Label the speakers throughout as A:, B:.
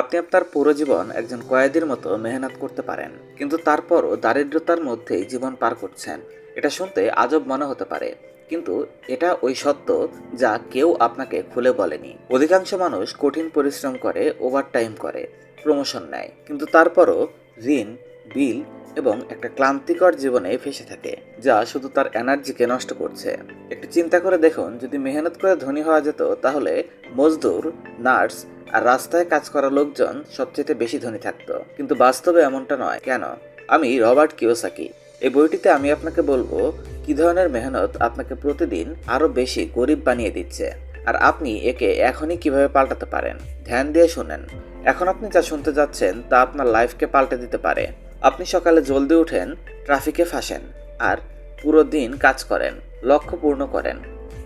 A: আপনি আপনার পুরো জীবন একজন কয়েদির মতো মেহনত করতে পারেন, কিন্তু তারপরও দারিদ্রতার মধ্যেই জীবন পার করছেন। এটা শুনতে আজব মনে হতে পারে, কিন্তু এটা ওই সত্য যা কেউ আপনাকে খুলে বলেনি। অধিকাংশ মানুষ কঠিন পরিশ্রম করে ওভারটাইম করে প্রমোশন নেয়, কিন্তু তারপরও ঋণ, বিল এবং একটা ক্লান্তিকর জীবনে ফেসে থাকে, যা শুধু তার এনার্জিকে নষ্ট করছে। একটু চিন্তা করে দেখুন, যদি মেহনত করে ধনী হওয়া যেত, তাহলে মজদুর, নার্স আর রাস্তায় কাজ করা লোকজন সবচেয়ে বেশি ধনী থাকতো। কিন্তু বাস্তবে এমনটা নয়। কেন? আমি রবার্ট কিওসাকি। এই বইটিতে আমি আপনাকে বলব কি ধরনের মেহনত আপনাকে প্রতিদিন আরও বেশি গরিব বানিয়ে দিচ্ছে। আর আপনি একে এখনই কীভাবে পাল্টাতে পারেন? ধ্যান দিয়ে শুনেন। এখন আপনি যা শুনতে যাচ্ছেন তা আপনার লাইফকে পাল্টে দিতে পারে। আপনি সকালে জলদি উঠেন, ট্রাফিকে ফাঁসেন আর পুরো দিন কাজ করেন, লক্ষ্য পূর্ণ করেন।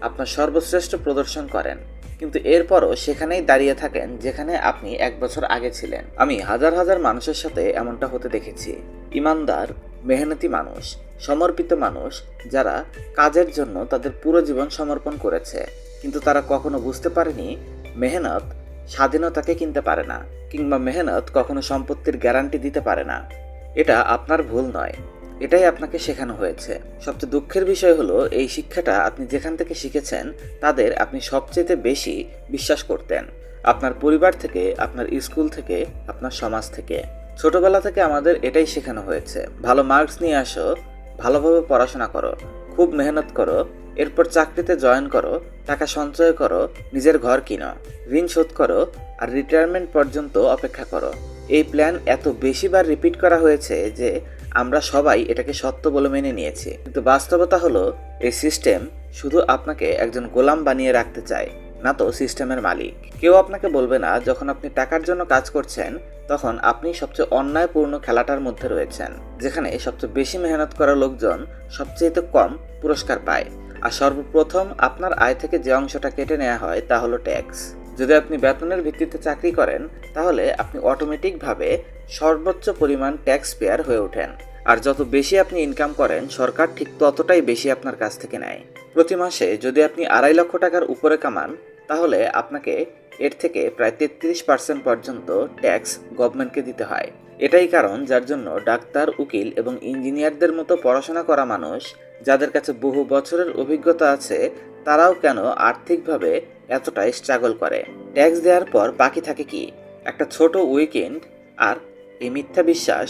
A: আপনার সর্বশ্রেষ্ঠ প্রদর্শন করেন। কিন্তু এরপরও সেখানেই দাঁড়িয়ে থাকেন যেখানে আপনি এক বছর আগে ছিলেন। আমি হাজার হাজার মানুষের সাথে এমনটা হতে দেখেছি। ইমানদার, মেহনতি মানুষ, সমর্পিত মানুষ যারা কাজের জন্য তাদের পুরো জীবন সমর্পণ করেছে। কিন্তু তারা কখনো বুঝতে পারেনি মেহনত স্বাধীনতাকে কিনতে পারে না, কিংবা মেহনত কখনো সম্পত্তির গ্যারান্টি দিতে পারে না। এটা আপনার ভুল নয়। এটাই আপনাকে শেখানো হয়েছে। সবচেয়ে দুঃখের বিষয় হলো, এই শিক্ষাটা আপনি যেখান থেকে শিখেছেন, তাদের আপনি সবচেয়ে বেশি বিশ্বাস করতেন। আপনার পরিবার থেকে, আপনার স্কুল থেকে, আপনার সমাজ থেকে। ছোটবেলা থেকে আমাদের এটাই শেখানো হয়েছে। ভালো মার্কস নিয়ে আসো, ভালোভাবে পড়াশোনা করো, খুব মেহনত করো, এরপর চাকরিতে জয়েন করো, টাকা সঞ্চয় করো, নিজের ঘর কিনো, ঋণ শোধ করো, আর রিটায়ারমেন্ট পর্যন্ত অপেক্ষা করো। এই প্ল্যান এত বেশিবার রিপিট করা হয়েছে যে আমরা সবাই এটাকে সত্য বলে মেনে নিয়েছি। কিন্তু বাস্তবতা হলো, এই সিস্টেম শুধু আপনাকে একজন গোলাম বানিয়ে রাখতে চায়, না তো সিস্টেমের মালিক। কেউ আপনাকে বলবে না, যখন আপনি টাকার জন্য কাজ করছেন, তখন আপনি সবচেয়ে অন্যায়পূর্ণ খেলাটার মধ্যে রয়েছেন, যেখানে সবচেয়ে বেশি মেহনত করা লোকজন সবচেয়ে কম পুরস্কার পায়। আর সর্বপ্রথম আপনার আয় থেকে যে অংশটা কেটে নেওয়া হয়, তা হলো ট্যাক্স যদি আপনি বেতনের ভিত্তিতে চাকরি করেন, তাহলে আপনি অটোমেটিকভাবে সর্বোচ্চ পরিমাণ ট্যাক্স পেয়ার হয়ে ওঠেন। আর যত বেশি আপনি ইনকাম করেন, সরকার ঠিক ততটাই বেশি আপনার কাছ থেকে নেয়। প্রতি মাসে যদি আপনি আড়াই লক্ষ টাকার উপরে কামান, তাহলে আপনাকে এর থেকে প্রায় তেত্রিশ পার্সেন্ট পর্যন্ত ট্যাক্স গভর্নমেন্টকে দিতে হয়। এটাই কারণ যার জন্য ডাক্তার, উকিল এবং ইঞ্জিনিয়ারদের মতো পড়াশোনা করা মানুষ, যাদের কাছে বহু বছরের অভিজ্ঞতা আছে, তারাও কেন আর্থিকভাবে এতটাই স্ট্রাগল করে? ট্যাক্স দেওয়ার পর বাকি থাকে কি? একটা ছোট উইকেন্ড আর এই মিথ্যা বিশ্বাস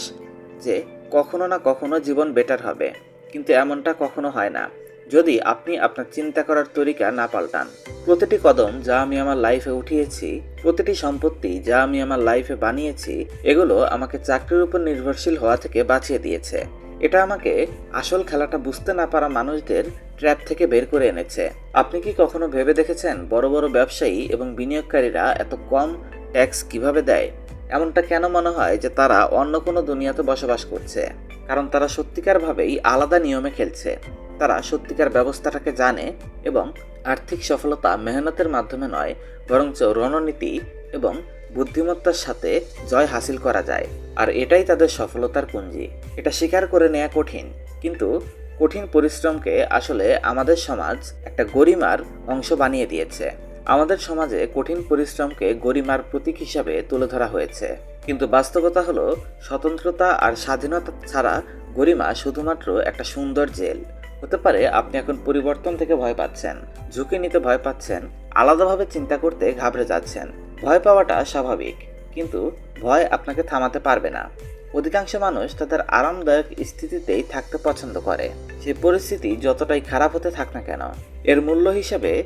A: যে কখনো না কখনো জীবন বেটার হবে। কিন্তু এমনটা কখনো হয় না। যদি আপনি আপনার চিন্তা করার তরিকা না পাল্টান, প্রতিটি কদম যা আমি আমার লাইফে উঠিয়েছি, প্রতিটি সম্পত্তি যা আমি আমার লাইফে বানিয়েছি, এগুলো আমাকে চাকরির উপর নির্ভরশীল হওয়া থেকে বাঁচিয়ে দিয়েছে। এটা আমাকে আসল খেলাটা বুঝতে না পারা মানুষদের ট্র্যাপ থেকে বের করে এনেছে। আপনি কি কখনো ভেবে দেখেছেন বড় বড় ব্যবসায়ী এবং বিনিয়োগকারীরা এত কম ট্যাক্স কীভাবে দেয়? এমনটা কেন মনে হয় যে তারা অন্য কোনো দুনিয়াতে বসবাস করছে? কারণ তারা সত্যিকারভাবেই আলাদা নিয়মে খেলছে। তারা সত্যিকার ব্যবস্থাটাকে জানে এবং আর্থিক সফলতা মেহনতের মাধ্যমে নয়, বরঞ্চ রণনীতি এবং বুদ্ধিমত্তার সাথে জয় হাসিল করা যায়। আর এটাই তাদের সফলতার পুঞ্জি এটা স্বীকার করে নেওয়া কঠিন। কিন্তু কঠিন পরিশ্রমকে আসলে আমাদের সমাজ একটা গরিমার অংশ বানিয়ে দিয়েছে। আমাদের সমাজে কঠিন পরিশ্রমকে গরিমার প্রতীক হিসাবে তুলে ধরা হয়েছে। কিন্তু বাস্তবতা হলো, স্বতন্ত্রতা আর স্বাধীনতা ছাড়া গরিমা শুধুমাত্র একটা সুন্দর জেল। হতে পারে আপনি এখন পরিবর্তন থেকে ভয় পাচ্ছেন, ঝুঁকি নিতে ভয় পাচ্ছেন, আলাদাভাবে চিন্তা করতে ঘাবড়ে যাচ্ছেন। ভয় পাওয়াটা স্বাভাবিক, কিন্তু ভয় আপনাকে থামাতে পারবে না। অধিকাংশ মানুষ তাদের আরামদায়ক স্থিতিতেই থাকতে পছন্দ করে। সেই পরিস্থিতি যতটাই খারাপ হতে থাক না কেন, এর মূল্য হিসেবে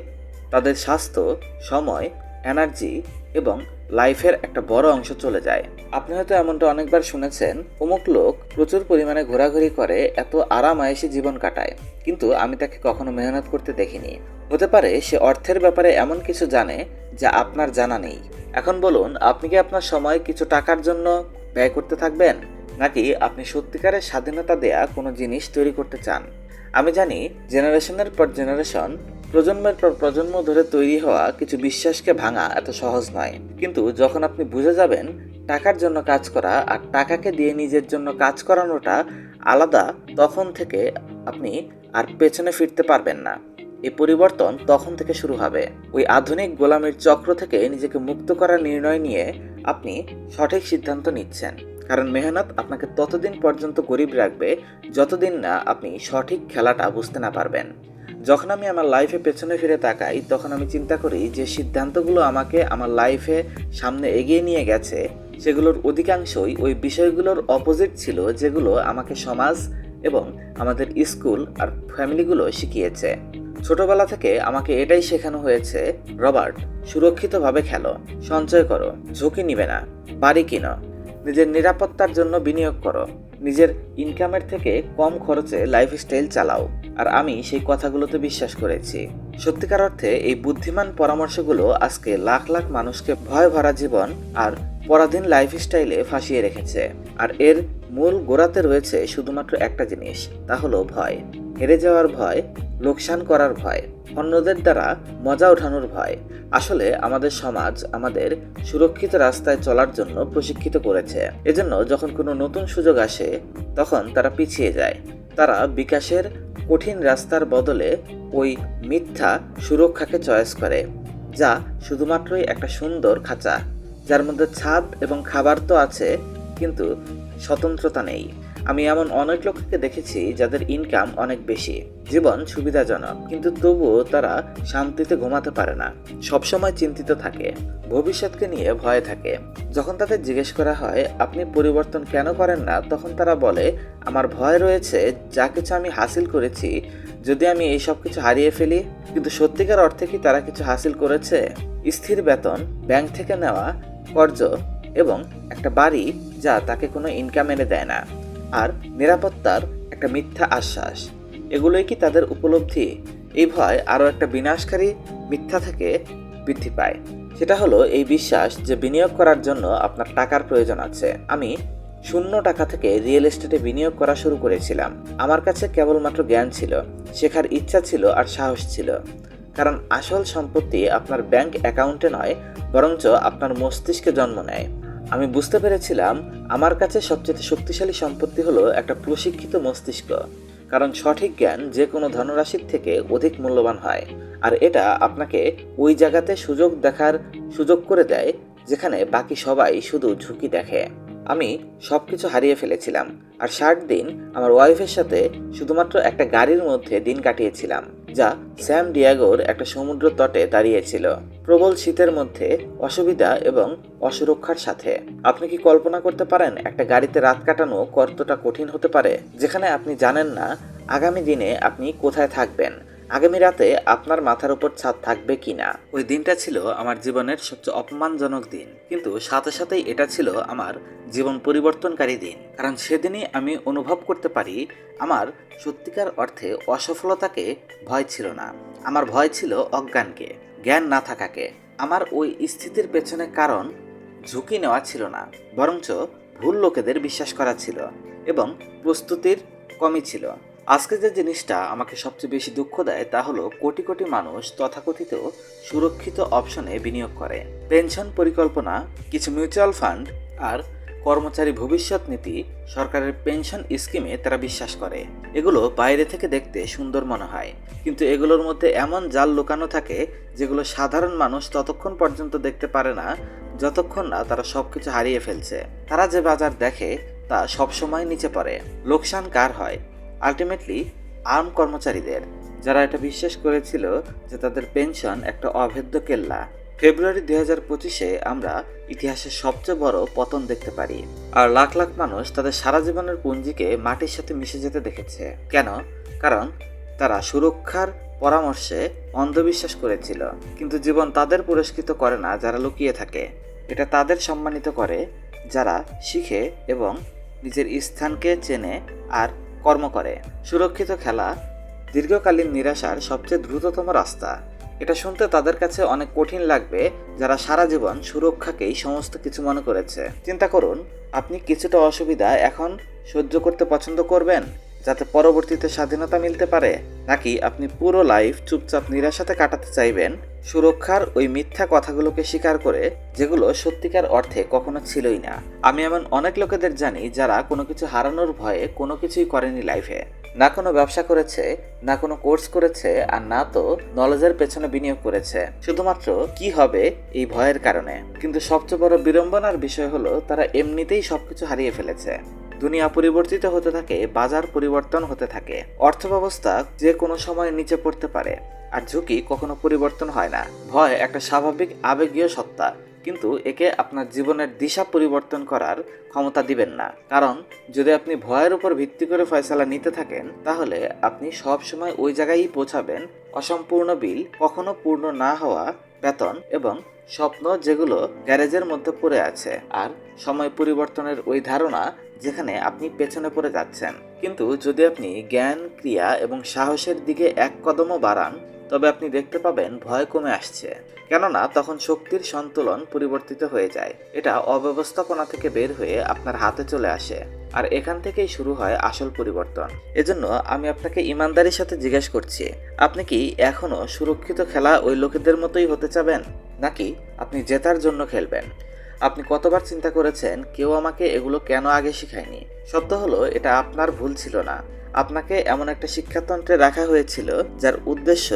A: তাদের স্বাস্থ্য, সময় এনার্জি এবং লাইফের একটা বড় অংশ চলে যায়। আপনি হয়তো এমনটা অনেকবার শুনেছেন, অমুক লোক প্রচুর পরিমাণে ঘোরাঘুরি করে এত আরাম জীবন কাটায়, কিন্তু আমি তাকে কখনো মেহনত করতে দেখিনি। হতে পারে সে অর্থের ব্যাপারে এমন কিছু জানে যা আপনার জানা নেই। এখন বলুন, আপনি কি আপনার সময় কিছু টাকার জন্য ব্যয় করতে থাকবেন? নাকি আপনি সত্যিকারের স্বাধীনতা দেয়া কোনো জিনিস তৈরি করতে চান? আমি জানি জেনারেশনের পর জেনারেশন প্রজন্মের পর প্রজন্ম ধরে তৈরি হওয়া কিছু বিশ্বাসকে ভাঙা এত সহজ নয়। কিন্তু যখন আপনি বুঝে যাবেন, টাকার জন্য কাজ করা আর টাকাকে দিয়ে নিজের জন্য কাজ করানোটা আলাদা, তখন থেকে আপনি আর পেছনে ফিরতে পারবেন না। এই পরিবর্তন তখন থেকে শুরু হবে। ওই আধুনিক গোলামের চক্র থেকে নিজেকে মুক্ত করার নির্ণয় নিয়ে আপনি সঠিক সিদ্ধান্ত নিচ্ছেন। কারণ মেহনত আপনাকে ততদিন পর্যন্ত গরিব রাখবে, যতদিন না আপনি সঠিক খেলাটা বুঝতে না পারবেন। যখন আমি আমার লাইফে পেছনে ফিরে তাকাই, তখন আমি চিন্তা করি যে সিদ্ধান্তগুলো আমাকে আমার লাইফে সামনে এগিয়ে নিয়ে গেছে। সেগুলোর অধিকাংশই ওই বিষয়গুলোর অপোজিট ছিল, যেগুলো আমাকে সমাজ এবং আমাদের স্কুল আর ফ্যামিলিগুলো শিখিয়েছে। ছোটবেলা থেকে আমাকে এটাই শেখানো হয়েছে, রবার্ট, সুরক্ষিতভাবে খেলো, সঞ্চয় করো, ঝুঁকি নিবে না, বাড়ি কিনো, নিজের নিরাপত্তার জন্য বিনিয়োগ করো। নিজের ইনকামের থেকে কম খরচে লাইফস্টাইল চালাও। আর আমি সেই কথাগুলোতে বিশ্বাস করেছি। সত্যিকার অর্থে এই বুদ্ধিমান পরামর্শগুলো আজকে লাখ লাখ মানুষকে ভয় ভরা জীবন আর পরাধীন লাইফস্টাইলে ফাঁসিয়ে রেখেছে। আর এর মূল গোড়াতে রয়েছে শুধুমাত্র একটা জিনিস, তা হলো ভয়। হেরে যাওয়ার ভয় লোকসান করার ভয়, অন্যদের দ্বারা মজা ওঠানোর ভয় আসলে আমাদের সমাজ আমাদের সুরক্ষিত রাস্তায় চলার জন্য প্রশিক্ষিত করেছে। এজন্য যখন কোনো নতুন সুযোগ আসে, তখন তারা পিছিয়ে যায়। তারা বিকাশের কঠিন রাস্তার বদলে ওই মিথ্যা সুরক্ষাকে চয়েস করে, যা শুধুমাত্রই একটা সুন্দর খাঁচা, যার মধ্যে ছাদ এবং খাবার তো আছে, কিন্তু স্বতন্ত্রতা নেই। আমি এমন অনেক লোককে দেখেছি যাদের ইনকাম অনেক বেশি। জীবন সুবিধাজনক, কিন্তু তবুও তারা শান্তিতে ঘুমাতে পারে না। সবসময় চিন্তিত থাকে, ভবিষ্যৎকে নিয়ে ভয় থাকে। যখন তাদের জিজ্ঞেস করা হয়, আপনি পরিবর্তন কেন করেন না? তখন তারা বলে, আমার ভয় রয়েছে, যা কিছু আমি হাসিল করেছি। যদি আমি এই সব কিছু হারিয়ে ফেলি, কিন্তু সত্যিকার অর্থে কি তারা কিছু হাসিল করেছে? স্থির বেতন, ব্যাংক থেকে নেওয়া, কর্জ এবং একটা বাড়ি যা তাকে কোনো ইনকাম এনে দেয় না। আর নিরাপত্তার একটা মিথ্যা আশ্বাস। এগুলোই কি তাদের উপলব্ধি? এই ভয় আরও একটা বিনাশকারী মিথ্যা থেকে বৃদ্ধি পায়। সেটা হলো এই বিশ্বাস যে বিনিয়োগ করার জন্য আপনার টাকার প্রয়োজন আছে। আমি শূন্য টাকা থেকে রিয়েল এস্টেটে বিনিয়োগ করা শুরু করেছিলাম। আমার কাছে কেবলমাত্র জ্ঞান ছিল, শেখার ইচ্ছা ছিল আর সাহস ছিল। কারণ আসল সম্পত্তি আপনার ব্যাংক অ্যাকাউন্টে নয়, বরঞ্চ আপনার মস্তিষ্কে জন্ম নেয়। আমি বুঝতে পেরেছিলাম আমার কাছে সবচেয়ে শক্তিশালী সম্পত্তি হলো একটা প্রশিক্ষিত মস্তিষ্ক, কারণ সঠিক জ্ঞান যে কোনো ধনরাশির থেকে অধিক মূল্যবান হয়, আর এটা আপনাকে ওই জায়গাতে সুযোগ দেখার সুযোগ করে দেয় যেখানে বাকি সবাই শুধু ঝুঁকি দেখে। আমি সব কিছু হারিয়ে ফেলেছিলাম। আর ষাট দিন আমার ওয়াইফের সাথে শুধুমাত্র একটা গাড়ির মধ্যে দিন কাটিয়েছিলাম, যা স্যাম ডিয়াগোর একটা সমুদ্র তটে দাঁড়িয়েছিল। প্রবল শীতের মধ্যে, অসুবিধা এবং অসুরক্ষার সাথে। আপনি কি কল্পনা করতে পারেন একটা গাড়িতে রাত কাটানো কতটা কঠিন হতে পারে? যেখানে আপনি জানেন না আগামী দিনে আপনি কোথায় থাকবেন। আগামী রাতে আপনার মাথার উপর ছাদ থাকবে কিনা ওই দিনটা ছিল আমার জীবনের সবচেয়ে অপমানজনক দিন। কিন্তু সাথে সাথেই এটা ছিল আমার জীবন পরিবর্তনকারী দিন। কারণ সেদিনই আমি অনুভব করতে পারি, আমার সত্যিকার অর্থে অসফলতাকে ভয় ছিল না। আমার ভয় ছিল অজ্ঞানকে, জ্ঞান না থাকাকে। আমার ওই স্থিতির পেছনে কারণ ঝুঁকি নেওয়া ছিল না, বরঞ্চ ভুল লোকেদের বিশ্বাস করা ছিল এবং প্রস্তুতির কমই ছিল। আজকে যে জিনিসটা আমাকে সবচেয়ে বেশি দুঃখ দেয় তা হলো কোটি কোটি মানুষ তথাকথিত সুরক্ষিত অপশনে বিনিয়োগ করে। পেনশন পরিকল্পনা, কিছু মিউচুয়াল ফান্ড আর কর্মচারী ভবিষ্যৎ নীতি সরকারের পেনশন স্কিমে তারা বিশ্বাস করে। এগুলো বাইরে থেকে দেখতে সুন্দর মনে হয়। কিন্তু এগুলোর মধ্যে এমন জাল লুকানো থাকে যেগুলো সাধারণ মানুষ ততক্ষণ পর্যন্ত দেখতে পারে না, যতক্ষণ না তারা সব কিছু হারিয়ে ফেলছে। তারা যে বাজার দেখে তা সবসময় নিচে পড়ে। লোকসান কার হয়? আলটিমেটলি আর্ম কর্মচারীদের, যারা এটা বিশ্বাস করেছিল যে তাদের পেনশন একটা অভেদ্য কেল্লা ফেব্রুয়ারি দুই হাজার পঁচিশে আমরা ইতিহাসের সবচেয়ে বড় পতন দেখতে পারি। আর লাখ লাখ মানুষ তাদের সারা জীবনের পুঞ্জিকে মাটির সাথে মিশে যেতে দেখেছে। কেন? কারণ তারা সুরক্ষার পরামর্শে অন্ধবিশ্বাস করেছিল। কিন্তু জীবন তাদের পুরস্কৃত করে না যারা লুকিয়ে থাকে। এটা তাদের সম্মানিত করে যারা শিখে এবং নিজের স্থানকে চেনে আর কর্ম করে। সুরক্ষিত খেলা, দীর্ঘকালীন নিরাশার সবচেয়ে দ্রুততম রাস্তা। এটা শুনতে তাদের কাছে অনেক কঠিন লাগবে যারা সারা জীবন সুরক্ষাকেই সমস্ত কিছু মনে করেছে। চিন্তা করুন, আপনি কিছুটা অসুবিধা এখন সহ্য করতে পছন্দ করবেন? যাতে পরবর্তীতে স্বাধীনতা মিলতে পারে? নাকি আপনি পুরো লাইফ চুপচাপ নিরাশাতে কাটাতে চাইবেন? সুরক্ষার ওই মিথ্যা কথাগুলোকে স্বীকার করে, যেগুলো সত্যিকার অর্থে কখনো ছিলই না। আমি এমন অনেক লোকেদের জানি যারা কোনো কিছু হারানোর ভয়ে কোনো কিছুই করেনি লাইফে না কোনো ব্যবসা করেছে, না কোনো কোর্স করেছে, আর না তো নলেজের পেছনে বিনিয়োগ করেছে। শুধুমাত্র কি হবে এই ভয়ের কারণে। কিন্তু সবচেয়ে বড় বিড়ম্বনার বিষয় হলো তারা এমনিতেই সবকিছু হারিয়ে ফেলেছে। দুনিয়া পরিবর্তিত হতে থাকে, বাজার পরিবর্তন হতে থাকে। অর্থব্যবস্থা যে কোনো সময় নিচে পড়তে পারে, আর ঝুঁকি কখনো পরিবর্তন হয় না। ভয় একটা স্বাভাবিক আবেগীয় সত্তা, কিন্তু একে আপনার জীবনের দিশা পরিবর্তন করার ক্ষমতা দিবেন না। কারণ, যদি আপনি ভয়ের উপর ভিত্তি করে ফয়সালা নিতে থাকেন, তাহলে আপনি সব সময় ওই জায়গায়ই পৌঁছাবেন অসম্পূর্ণ বিল কখনো পূর্ণ না হওয়া বেতন এবং স্বপ্ন যেগুলো গ্যারেজের মধ্যে পড়ে আছে আর সময় পরিবর্তনের ওই ধারণা যেখানে আপনি পেছনে পড়ে যাচ্ছেন। কিন্তু যদি আপনি জ্ঞান, ক্রিয়া এবং সাহসের দিকে এক কদমও বাড়ান তবে আপনি দেখতে পাবেন ভয় কমে আসছে। কেননা তখন শক্তির সন্তুলন পরিবর্তিত হয়ে যায়। এটা অব্যবস্থাপনা থেকে বের হয়ে আপনার হাতে চলে আসে। আর এখান থেকেই শুরু হয় আসল পরিবর্তন। এজন্য আমি আপনাকে ইমানদারির সাথে জিজ্ঞেস করছি, আপনি কি এখনও সুরক্ষিত খেলা ওই লোকেদের মতোই হতে চাবেন? নাকি আপনি জেতার জন্য খেলবেন? আপনি কতবার চিন্তা করেছেন, কেউ আমাকে এগুলো কেন আগে শেখায়নি? সত্য হলো, এটা আপনার ভুল ছিল না। আপনাকে এমন একটা শিক্ষাতন্ত্রে রাখা হয়েছিল যার উদ্দেশ্য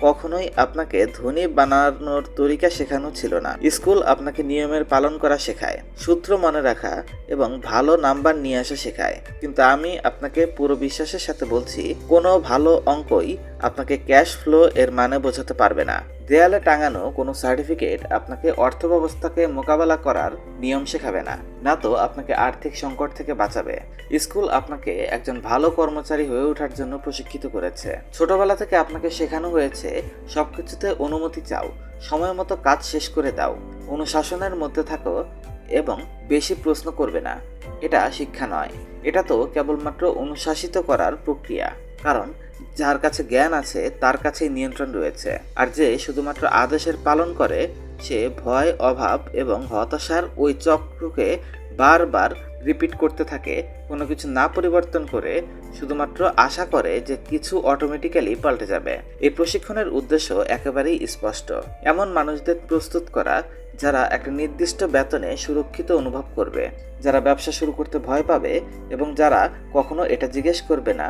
A: কখনোই আপনাকে ধনী বানানোর তরিকা শেখানো ছিল না। স্কুল আপনাকে নিয়মের পালন করা শেখায়, সূত্র মনে রাখা এবং ভালো নাম্বার নিয়ে আসা শেখায়। কিন্তু আমি আপনাকে পুরো বিশ্বাসের সাথে বলছি, কোনো ভালো অঙ্কই আপনাকে ক্যাশ ফ্লো এর মানে বোঝাতে পারবে না। দেয়ালে টাঙানো কোনো সার্টিফিকেট আপনাকে অর্থ ব্যবস্থাকে মোকাবেলা করার নিয়ম শেখাবে না না তো আপনাকে আর্থিক সংকট থেকে বাঁচাবে। স্কুল আপনাকে একজন ভালো কর্মচারী হয়ে ওঠার জন্য প্রশিক্ষিত করেছে। ছোটবেলা থেকে আপনাকে শেখানো হয়েছে সবকিছুতে অনুমতি চাও, সময় মতো কাজ শেষ করে দাও, অনুশাসনের মধ্যে থাকো এবং বেশি প্রশ্ন করবে না। এটা শিক্ষা নয়। এটা তো কেবলমাত্র অনুশাসিত করার প্রক্রিয়া। কারণ, যার কাছে জ্ঞান আছে, তার কাছেই নিয়ন্ত্রণ রয়েছে। আর যে শুধুমাত্র আদেশের পালন করে, সে ভয়, অভাব এবং হতাশার ওই চক্রকে বারবার রিপিট করতে থাকে, কোনো কিছু না পরিবর্তন করে শুধুমাত্র আশা করে যে কিছু অটোমেটিক্যালি পাল্টে যাবে। এই প্রশিক্ষণের উদ্দেশ্য একেবারেই স্পষ্ট। এমন মানুষদের প্রস্তুত করা যারা একটা নির্দিষ্ট বেতনে সুরক্ষিত অনুভব করবে, যারা ব্যবসা শুরু করতে ভয় পাবে এবং যারা কখনো এটা জিজ্ঞেস করবে না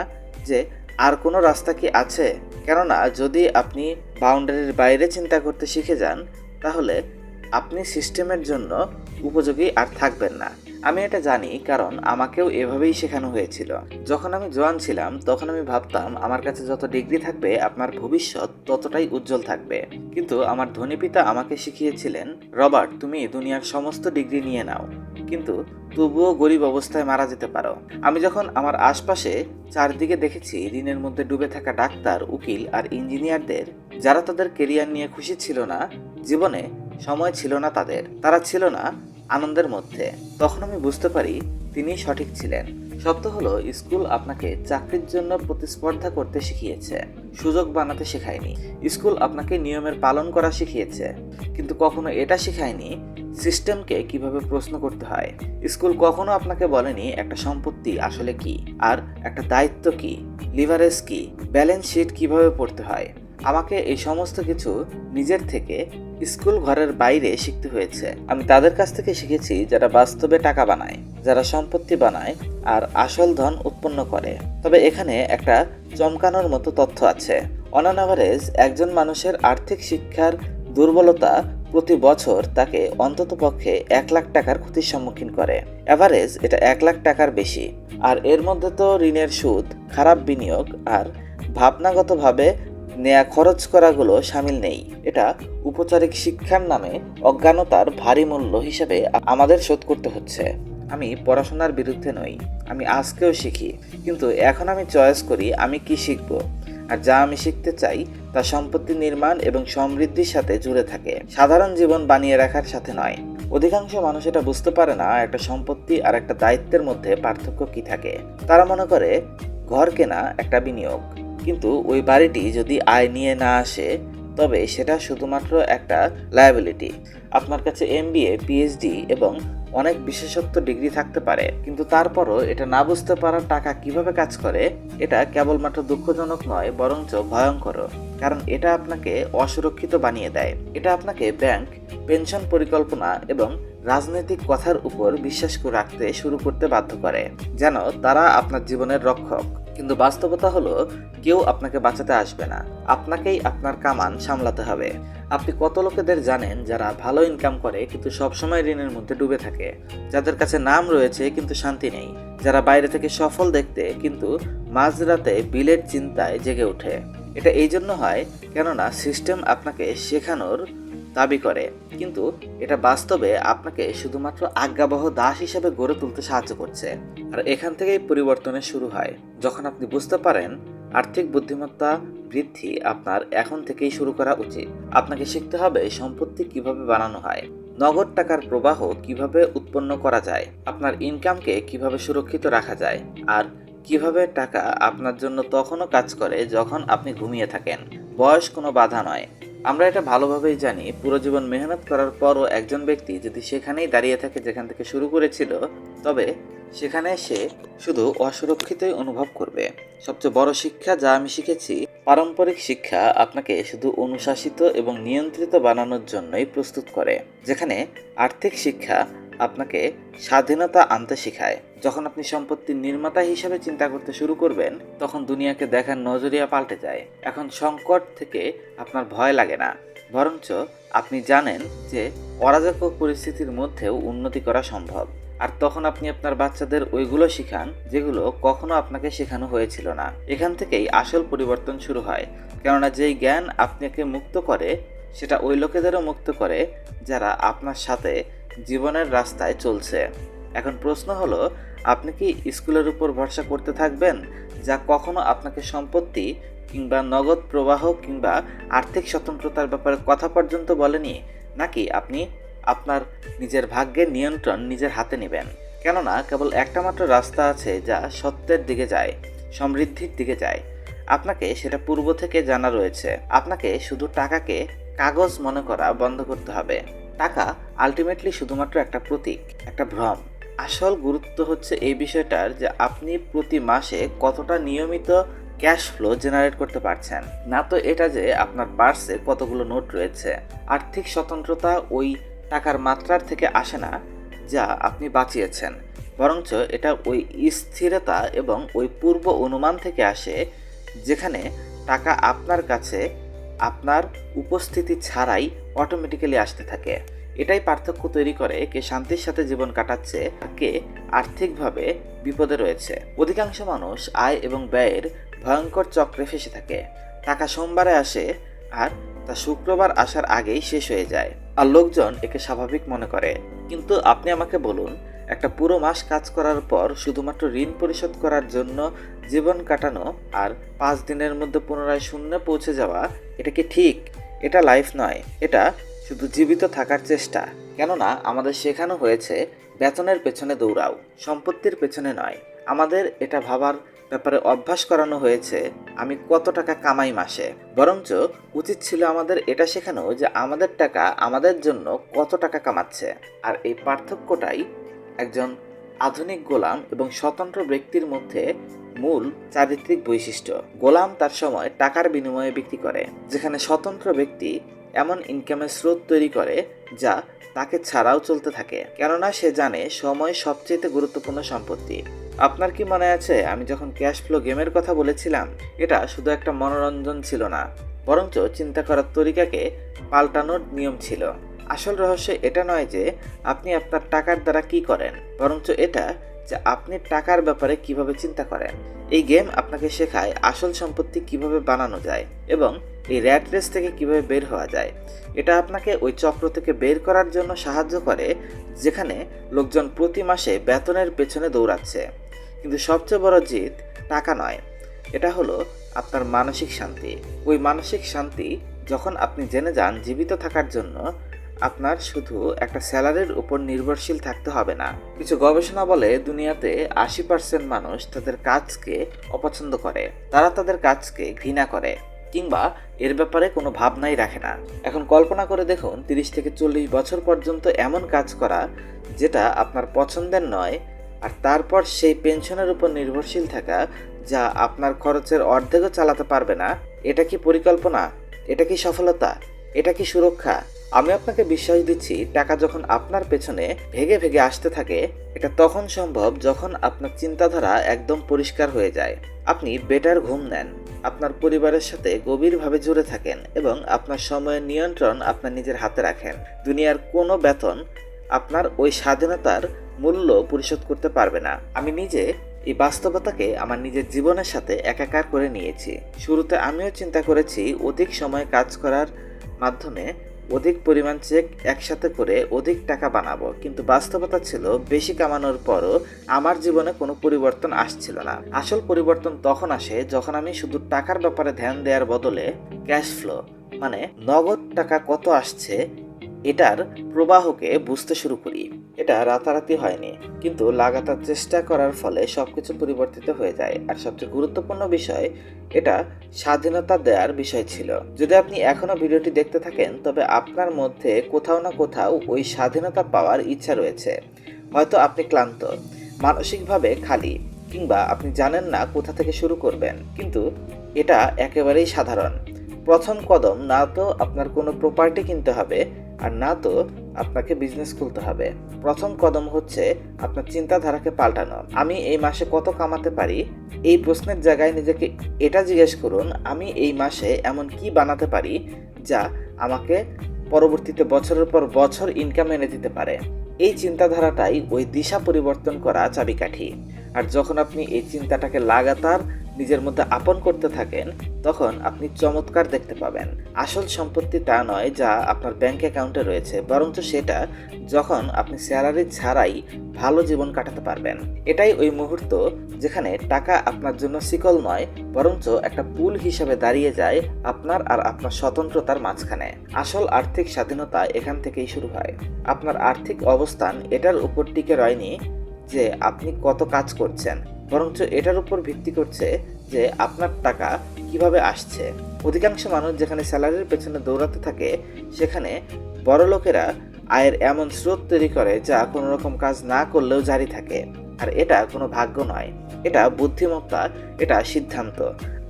A: যে, আর কোনো রাস্তা কি আছে? কেননা যদি আপনি বাউন্ডারির বাইরে চিন্তা করতে শিখে যান, তাহলে আপনি সিস্টেমের জন্য উপযোগী আর থাকবেন না। আমি এটা জানি কারণ আমাকেও এভাবেই শেখানো হয়েছিল। যখন আমি জোয়ান ছিলাম, তখন আমি ভাবতাম আমার কাছে যত ডিগ্রি থাকবে, আপনার ভবিষ্যৎ ততটাই উজ্জ্বল থাকবে। কিন্তু আমার ধনী পিতা আমাকে শিখিয়েছিলেন, রবার্ট, তুমি দুনিয়ার সমস্ত ডিগ্রি নিয়ে নাও। কিন্তু তবুও গরিব অবস্থায় মারা যেতে পারো। আমি যখন আমার আশপাশে চারদিকে দেখেছি, ঋণের মধ্যে ডুবে থাকা ডাক্তার, উকিল আর ইঞ্জিনিয়ারদের, যারা তাদের কেরিয়ার নিয়ে খুশি ছিল না, জীবনে সময় ছিল না তাদের। তারা ছিল না আনন্দের মধ্যে। তখন আমি বুঝতে পারি তিনি সঠিক ছিলেন। সত্য হলো, স্কুল আপনাকে চাকরির জন্য প্রতিস্পর্ধা করতে শিখিয়েছে। সুযোগ বানাতে শেখায়নি। স্কুল আপনাকে নিয়মের পালন করা শিখিয়েছে। কিন্তু কখনো এটা শেখায়নি সিস্টেমকে কীভাবে প্রশ্ন করতে হয়। স্কুল কখনো আপনাকে বলেনি একটা সম্পত্তি আসলে কি, আর একটা দায়িত্ব কি, লিভারেজ কি, ব্যালেন্স শিট কীভাবে পড়তে হয়। আমাকে এই সমস্ত কিছু নিজের থেকে স্কুল ঘরের বাইরে শিখতে হয়েছে। আমি তাদের কাছ থেকে শিখেছি যারা বাস্তবে টাকা বানায়, যারা সম্পত্তি বানায় আর আসল ধন উৎপন্ন করে। তবে এখানে একটা চমকানোর মতো তথ্য আছে। অন অ্যাভারেজ একজন মানুষের আর্থিক শিক্ষার দুর্বলতা প্রতি বছর তাকে অন্ততপক্ষে এক লাখ টাকার ক্ষতির সম্মুখীন করে। অ্যাভারেজ এটা এক লাখ টাকার বেশি, আর এর মধ্যে তো ঋণের সুদ, খারাপ বিনিয়োগ আর ভাবনাগতভাবে নেয়া খরচ করাগুলো সামিল নেই। এটা উপচারিক শিক্ষার নামে অজ্ঞানতার ভারী মূল্য হিসেবে আমাদের শোধ করতে হচ্ছে। আমি পড়াশোনার বিরুদ্ধে নই, আমি আজকেও শিখি, কিন্তু এখন আমি চয়েস করি আমি কি শিখব, আর যা আমি শিখতে চাই তা সম্পত্তি নির্মাণ এবং সমৃদ্ধির সাথে জুড়ে থাকে। সাধারণ জীবন বানিয়ে রাখার সাথে নয়। অধিকাংশ মানুষ এটা বুঝতে পারে না, একটা সম্পত্তি আর একটা দায়িত্বের মধ্যে পার্থক্য কি থাকে। তারা মনে করে, ঘর কেনা একটা বিনিয়োগ। কিন্তু ওই বাড়িটি যদি আয় নিয়ে না আসে, তবে সেটা শুধুমাত্র একটা লায়াবিলিটি আপনার কাছে এমবিএ পিএইচডি এবং অনেক বিশেষত্ব ডিগ্রি থাকতে পারে, কিন্তু তারপরও এটা না বুঝতে পারার টাকা কীভাবে কাজ করে, এটা কেবলমাত্র দুঃখজনক নয়, বরঞ্চ ভয়ঙ্কর কারণ এটা আপনাকে অসুরক্ষিত বানিয়ে দেয়। এটা আপনাকে ব্যাংক, পেনশন পরিকল্পনা এবং রাজনৈতিক কথার উপর বিশ্বাস রাখতে শুরু করতে বাধ্য করে, যেন তারা আপনার জীবনের রক্ষক। কিন্তু বাস্তবতা হলো, কেউ আপনাকে বাঁচাতে আসবে না। আপনাকেই আপনার কামান সামলাতে হবে। আপনি কত লোকেদের জানেন যারা ভালো ইনকাম করে কিন্তু সবসময় ঋণের মধ্যে ডুবে থাকে? যাদের কাছে নাম রয়েছে কিন্তু শান্তি নেই। যারা বাইরে থেকে সফল দেখতে কিন্তু মাঝরাতে বিলের চিন্তায় জেগে ওঠে। এটা এই জন্য হয় কেননা সিস্টেম আপনাকে শেখানোর দাবি করে। কিন্তু এটা বাস্তবে আপনাকে শুধুমাত্র আজ্ঞাবহ দাস হিসেবে গড়ে তুলতে সাহায্য করছে। আর এখান থেকেই পরিবর্তনের শুরু হয়। যখন আপনি বুঝতে পারেন, আর্থিক বুদ্ধিমত্তা বৃদ্ধি আপনার এখন থেকেই শুরু করা উচিত। আপনাকে শিখতে হবে সম্পত্তি কীভাবে বানানো হয়, নগদ টাকার প্রবাহ কীভাবে উৎপন্ন করা যায়, আপনার ইনকামকে কীভাবে সুরক্ষিত রাখা যায়, আর কীভাবে টাকা আপনার জন্য তখনও কাজ করে যখন আপনি ঘুমিয়ে থাকেন। বয়স কোনো বাধা নয়। আমরা এটা ভালোভাবেই জানি। পুরো জীবন মেহনত করার পরও একজন ব্যক্তি যদি সেখানেই দাঁড়িয়ে থাকে, যেখান থেকে শুরু করেছিল, তবে সেখানে সে শুধু অসুরক্ষিতই অনুভব করবে। সবচেয়ে বড় শিক্ষা যা আমি শিখেছি, পারম্পরিক শিক্ষা আপনাকে শুধু অনুশাসিত এবং নিয়ন্ত্রিত বানানোর জন্যই প্রস্তুত করে, যেখানে আর্থিক শিক্ষা আপনাকে স্বাধীনতা আনতে শেখায়। যখন আপনি সম্পত্তির নির্মাতা হিসাবে চিন্তা করতে শুরু করবেন, তখন দুনিয়াকে দেখার নজরিয়া পাল্টে যায়। এখন সংকট থেকে আপনার ভয় লাগে না। বরঞ্চ আপনি জানেন যে অরাজক পরিস্থিতির মধ্যেও উন্নতি করা সম্ভব। আর তখন আপনি আপনার বাচ্চাদের ওইগুলো শিখান, যেগুলো কখনো আপনাকে শেখানো হয়েছিল না। এখান থেকেই আসল পরিবর্তন শুরু হয়। কেননা যেই জ্ঞান আপনাকে মুক্ত করে, সেটা ওই লোকেদেরও মুক্ত করে, যারা আপনার সাথে জীবনের রাস্তায় চলছে। এখন প্রশ্ন হলো, আপনি কি স্কুলের উপর ভরসা করতে থাকবেন, যা কখনো আপনাকে সম্পত্তি কিংবা নগদ প্রবাহ কিংবা আর্থিক স্বতন্ত্রতার ব্যাপারে কথা পর্যন্ত বলেনি, নাকি আপনি আপনার নিজের ভাগ্যের নিয়ন্ত্রণ নিজের হাতে নেবেন? কেননা কেবল একটা মাত্র রাস্তা আছে যা সত্যের দিকে যায়, সমৃদ্ধির দিকে যায়। আপনাকে সেটা পূর্ব থেকে জানা রয়েছে। আপনাকে শুধু টাকাকে কাগজ মনে করা বন্ধ করতে হবে। টাকা আলটিমেটলি শুধুমাত্র একটা প্রতীক, একটা ভ্রম। আসল গুরুত্ব হচ্ছে এই বিষয়টার যে আপনি প্রতি মাসে কতটা নিয়মিত ক্যাশ ফ্লো জেনারেট করতে পারছেন। না তো এটা যে আপনার পার্সে কতগুলো নোট রয়েছে। আর্থিক স্বতন্ত্রতা ওই টাকার মাত্রার থেকে আসে না যা আপনি বাঁচিয়েছেন। বরঞ্চ এটা ওই স্থিরতা এবং ওই পূর্ব অনুমান থেকে আসে যেখানে টাকা আপনার কাছে আপনার উপস্থিতি ছাড়াই অটোমেটিক্যালি আসতে থাকে। এটাই পার্থক্য তৈরি করে কে শান্তির সাথে জীবন কাটাচ্ছে কে আর্থিকভাবে বিপদে রয়েছে। অধিকাংশ মানুষ আয় এবং ব্যয়ের ভয়ঙ্কর চক্রে ফেসে থাকে। টাকা সোমবারে আসে আর তা শুক্রবার আসার আগেই শেষ হয়ে যায়। আর লোকজন একে স্বাভাবিক মনে করে। কিন্তু আপনি আমাকে বলুন, একটা পুরো মাস কাজ করার পর শুধুমাত্র ঋণ পরিশোধ করার জন্য জীবন কাটানো আর পাঁচ দিনের মধ্যে পুনরায় শূন্যে পৌঁছে যাওয়া, এটা কি ঠিক? এটা লাইফ নয়। এটা শুধু জীবিত থাকার চেষ্টা, কেননা আমাদের শেখানো হয়েছে বেতনের পেছনে দৌড়াও, সম্পত্তির পেছনে নয়। আমাদের এটা ভাবার ব্যাপারে অভ্যাস করানো হয়েছে, আমি কত টাকা কামাই মাসে। বরঞ্চ উচিত ছিল আমাদের এটা শেখানো যে আমাদের টাকা আমাদের জন্য কত টাকা কামাচ্ছে। আর এই পার্থক্যটাই একজন আধুনিক গোলাম এবং স্বতন্ত্র ব্যক্তির মধ্যে মূল চারিত্রিক বৈশিষ্ট্য। গোলাম তার সময় টাকার বিনিময়ে বিক্রি করে, যেখানে স্বতন্ত্র ব্যক্তি এমন ইনকামের স্রোত তৈরি করে যা তাকে ছাড়াও চলতে থাকে। কেননা সে জানে সময় সবচেয়ে গুরুত্বপূর্ণ সম্পত্তি। আপনার কি মনে আছে, আমি যখন ক্যাশ ফ্লো গেমের কথা বলেছিলাম, এটা শুধু একটা মনোরঞ্জন ছিল না, বরঞ্চ চিন্তা করার তরিকাকে পাল্টানোর নিয়ম ছিল। আসল রহস্য এটা নয় যে আপনি আপনার টাকার দ্বারা কি করেন, বরঞ্চ এটা যে আপনি টাকার ব্যাপারে কীভাবে চিন্তা করেন। এই গেম আপনাকে শেখায় আসল সম্পত্তি কীভাবে বানানো যায় এবং এই র্যাট রেস থেকে কীভাবে বের হওয়া যায়, এটা আপনাকে ওই চক্র থেকে বের করার জন্য সাহায্য করে, যেখানে লোকজন প্রতি মাসে বেতনের পেছনে দৌড়াচ্ছে। কিন্তু সবচেয়ে বড় জিত টাকা নয়, এটা হলো আপনার মানসিক শান্তি। ওই মানসিক শান্তি যখন আপনি জেনে যান জীবিত থাকার জন্য, আপনার শুধু একটা স্যালারির উপর নির্ভরশীল থাকতে হবে না। কিছু গবেষণা বলে দুনিয়াতে আশি পার্সেন্ট মানুষ তাদের কাজকে অপছন্দ করে। তারা তাদের কাজকে ঘৃণা করে। কিংবা এর ব্যাপারে কোনো ভাবনাই রাখে না। এখন কল্পনা করে দেখুন, তিরিশ থেকে চল্লিশ বছর পর্যন্ত এমন কাজ করা যেটা আপনার পছন্দের নয় আর তারপর সেই পেনশনের উপর নির্ভরশীল থাকা যা আপনার খরচের অর্ধেকও চালাতে পারবে না, এটা কি পরিকল্পনা? এটা কি সফলতা? এটা কি সুরক্ষা? আমি আপনাকে বিশ্বাস দিচ্ছি, টাকা যখন আপনার পেছনে ভেগে ভেগে আসতে থাকে, এটা তখন সম্ভব যখন আপনার চিন্তাধারা একদম পরিষ্কার হয়ে যায়। আপনি বেটার ঘুম নেন, আপনার পরিবারের সাথে গভীরভাবে জুড়ে থাকেন এবং আপনার সময়ের নিয়ন্ত্রণ আপনার নিজের হাতে রাখেন। দুনিয়ার কোনো বেতন আপনার ওই স্বাধীনতার মূল্য পরিশোধ করতে পারবে না। আমি নিজে এই বাস্তবতাকে আমার নিজের জীবনের সাথে একাকার করে নিয়েছি। শুরুতে আমিও চিন্তা করেছি, অধিক সময় কাজ করার মাধ্যমে অধিক পরিমাণ চেক একসাথে করে অধিক টাকা বানাবো। কিন্তু বাস্তবতা ছিল, বেশি কামানোর পরও আমার জীবনে কোনো পরিবর্তন আসছিল না। আসল পরিবর্তন তখন আসে যখন আমি শুধু টাকার ব্যাপারে ধ্যান দেওয়ার বদলে ক্যাশ ফ্লো মানে নগদ টাকা কত আসছে, এটার প্রবাহকে বুঝতে শুরু করি। এটা রাতারাতি হয়নি, কিন্তু লাগাতার চেষ্টা করার ফলে সবকিছু পরিবর্তিত হয়ে যায়। আর সবচেয়ে গুরুত্বপূর্ণ বিষয়, এটা স্বাধীনতা দেওয়ার বিষয় ছিল। যদি আপনি এখনও ভিডিওটি দেখতে থাকেন, তবে আপনার মধ্যে কোথাও না কোথাও ওই স্বাধীনতা পাওয়ার ইচ্ছা রয়েছে। হয়তো আপনি ক্লান্ত, মানসিকভাবে খালি, কিংবা আপনি জানেন না কোথা থেকে শুরু করবেন, কিন্তু এটা একেবারেই সাধারণ। প্রথম কদম, না তো আপনার কোনো প্রপার্টি কিনতে হবে আর না তো আপনাকে বিজনেস খুলতে হবে। প্রথম কদম হচ্ছে আপনার চিন্তাধারাকে পাল্টানো। আমি এই মাসে কত কামাতে পারি? এই প্রশ্নের জায়গায় নিজেকে এটা জিজ্ঞেস করুন, আমি এই মাসে এমন কি বানাতে পারি যা আমাকে পরবর্তীতে বছরের পর বছর ইনকাম এনে দিতে পারে? এই চিন্তাধারাটাই ওই দিশা পরিবর্তন করা চাবিকাঠি। আর যখন আপনি এই চিন্তাটাকে লাগাতার নিজের মধ্যে আপন করতে থাকেন, তখন আপনি চমৎকার দেখতে পাবেন। আসল সম্পত্তি তা নয় যা আপনার ব্যাংক অ্যাকাউন্টে রয়েছে, বরঞ্চ সেটা যখন আপনি স্যালারি ছাড়াই ভালো জীবন কাটাতে পারবেন। এটাই ওই মুহূর্ত যেখানে টাকা আপনার জন্য শিকল নয়, বরঞ্চ একটা পুল হিসাবে দাঁড়িয়ে যায় আপনার আর আপনার স্বতন্ত্রতার মাঝখানে। আসল আর্থিক স্বাধীনতা এখান থেকেই শুরু হয়। আপনার আর্থিক অবস্থান এটার উপর টিকে রয়নি যে আপনি কত কাজ করছেন। বরঞ্চ এটার উপর ভিত্তি করছে যে আপনার টাকা কীভাবে আসছে। অধিকাংশ মানুষ যেখানে স্যালারির পেছনে দৌড়াতে থাকে, সেখানে বড় লোকেরা আয়ের এমন স্রোত তৈরি করে যা কোনো রকম কাজ না করলেও জারি থাকে। আর এটা কোনো ভাগ্য নয়। এটা বুদ্ধিমত্তা, এটা সিদ্ধান্ত,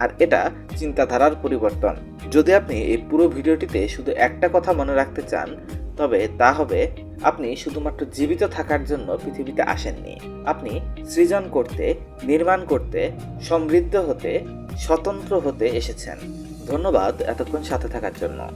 A: আর এটা চিন্তাধারার পরিবর্তন। যদি আপনি এই পুরো ভিডিওটিতে শুধু একটা কথা মনে রাখতে চান, তবে তা হবে আপনি শুধুমাত্র জীবিত থাকার জন্য পৃথিবীতে আসেননি। আপনি সৃজন করতে, নির্মাণ করতে, সমৃদ্ধ হতে, স্বতন্ত্র হতে এসেছেন। ধন্যবাদ এতক্ষণ সাথে থাকার জন্য।